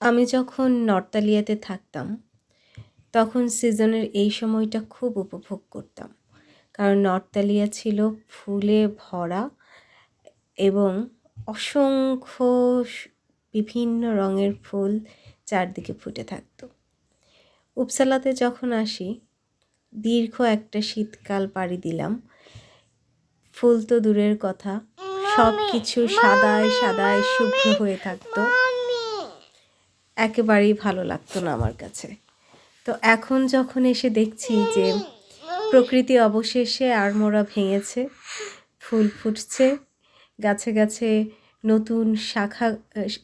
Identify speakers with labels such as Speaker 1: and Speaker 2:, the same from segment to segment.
Speaker 1: আমি যখন নর্তালিয়াতে থাকতাম তখন সিজনের এই সময়টা খুব উপভোগ করতাম। কারণ নর্তালিয়া ছিল ফুলে ভরা এবং অসংখ্য বিভিন্ন রঙের ফুল চারদিকে ফুটে থাকতো। উপসালাতে যখন আসি দীর্ঘ একটা শীতকাল পাড়ি দিলাম। ফুল তো দূরের কথা সব কিছু সাদায় সাদায় শুভ্র হয়ে থাকতো। একেবারেই ভালো লাগতো না আমার কাছে। তো এখন যখন এসে দেখছি যে প্রকৃতি অবশেষে আড়মোড়া ভেঙেছে, ফুল ফুটছে, গাছে গাছে নতুন শাখা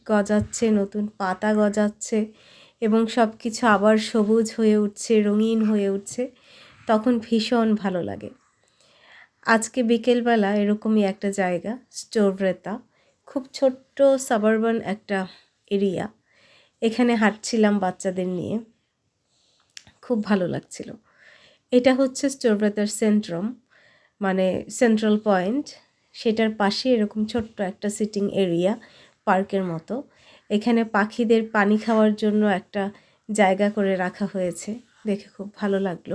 Speaker 1: গজাচ্ছে, নতুন পাতা গজাচ্ছে এবং সব কিছু আবার সবুজ হয়ে উঠছে, রঙিন হয়ে উঠছে, তখন ভীষণ ভালো লাগে। আজকে বিকেলবেলা এরকমই একটা জায়গা, স্টোররেতা, খুব ছোট্ট সাবারবান একটা এরিয়া এখানে হাঁটছিলাম বাচ্চাদের নিয়ে। খুব ভালো লাগছিল। এটা হচ্ছে স্টোরব্রেতার সেন্ট্রম মানে সেন্ট্রাল পয়েন্ট সেটার পাশে এরকম ছোট্ট একটা সিটিং এরিয়া পার্কের মতো। এখানে পাখিদের পানি খাওয়ার জন্য একটা জায়গা করে রাখা হয়েছে। দেখে খুব ভালো লাগল।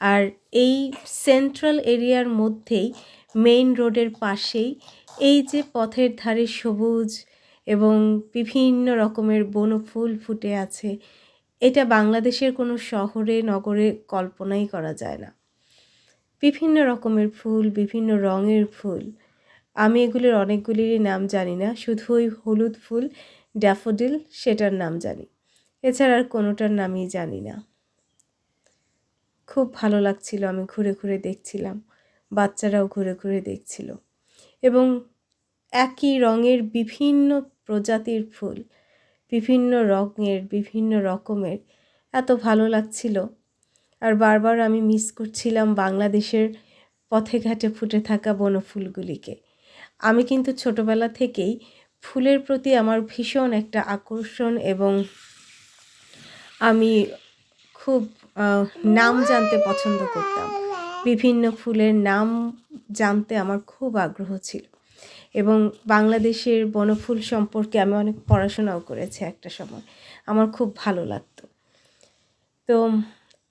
Speaker 1: আর এই সেন্ট্রাল এরিয়ার মধ্যেই মেইন রোডের পাশেই এই যে পথের ধারে সবুজ এবং বিভিন্ন রকমের বনফুল ফুটে আছে। এটা বাংলাদেশের কোনো শহরে, নগরে কল্পনাই করা যায় না। বিভিন্ন রকমের ফুল, বিভিন্ন রঙের ফুল। আমি এগুলির অনেকগুলিরই নাম জানি না, শুধু ওই হলুদ ফুল, ড্যাফোডিল, সেটার নাম জানি। এছাড়া আর কোনোটার নামই জানি না। খুব ভালো লাগছিল, আমি ঘুরে ঘুরে দেখছিলাম। বাচ্চারাও ঘুরে ঘুরে দেখছিল। এবং একই রঙের বিভিন্ন প্রজাতির ফুল, বিভিন্ন রঙের, বিভিন্ন রকমের। এত ভালো লাগছিল। আর বারবার আমি মিস করছিলাম বাংলাদেশের পথে ঘাটে ফুটে থাকা বনফুলগুলিকে। আমি কিন্তু ছোটবেলা থেকেই ফুলের প্রতি আমার ভীষণ একটা আকর্ষণ এবং আমি খুব নাম জানতে পছন্দ করতাম। বিভিন্ন ফুলের নাম জানতে আমার খুব আগ্রহ ছিল। এবং বাংলাদেশের বনফুল সম্পর্কে আমি অনেক পড়াশোনাও করেছি একটা সময়। আমার খুব ভালো লাগতো। তো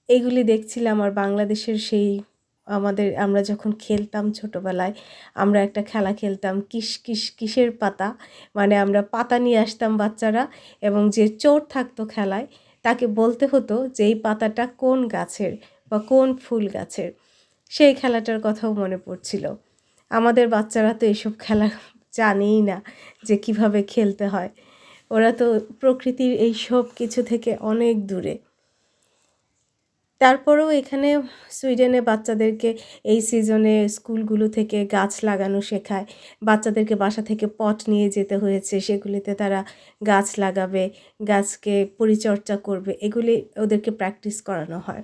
Speaker 1: এইগুলি দেখছিলাম আর বাংলাদেশের সেই আমাদের, আমরা যখন খেলতাম ছোটোবেলায়, আমরা একটা খেলা খেলতাম, কিস কিস, কিসের পাতা? মানে আমরা পাতা নিয়ে আসতাম বাচ্চারা এবং যে চোর থাকতো খেলায়, তাকে বলতে হতো যে এই পাতাটা কোন গাছের বা কোন ফুল গাছের? সেই খেলাটার কথাও মনে পড়ছিল। আমাদের বাচ্চারা তো এসব খেলা জানেই না যে কীভাবে খেলতে হয়। ওরা তো প্রকৃতির এই সব কিছু থেকে অনেক দূরে। তারপরেও এখানে সুইডেনে বাচ্চাদেরকে এই সিজনে স্কুলগুলো থেকে গাছ লাগানো শেখায়। বাচ্চাদেরকে বাসা থেকে পট নিয়ে যেতে হয়েছে, সেগুলিতে তারা গাছ লাগাবে, গাছকে পরিচর্যা করবে, এগুলি ওদেরকে প্র্যাকটিস করানো হয়।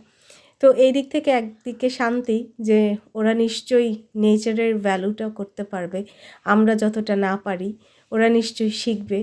Speaker 1: তো এই দিক থেকে একদিকে শান্তি যে ওরা নিশ্চয়ই নেচারের ভ্যালুটা করতে পারবে। আমরা যতটা না পারি, ওরা নিশ্চয়ই শিখবে।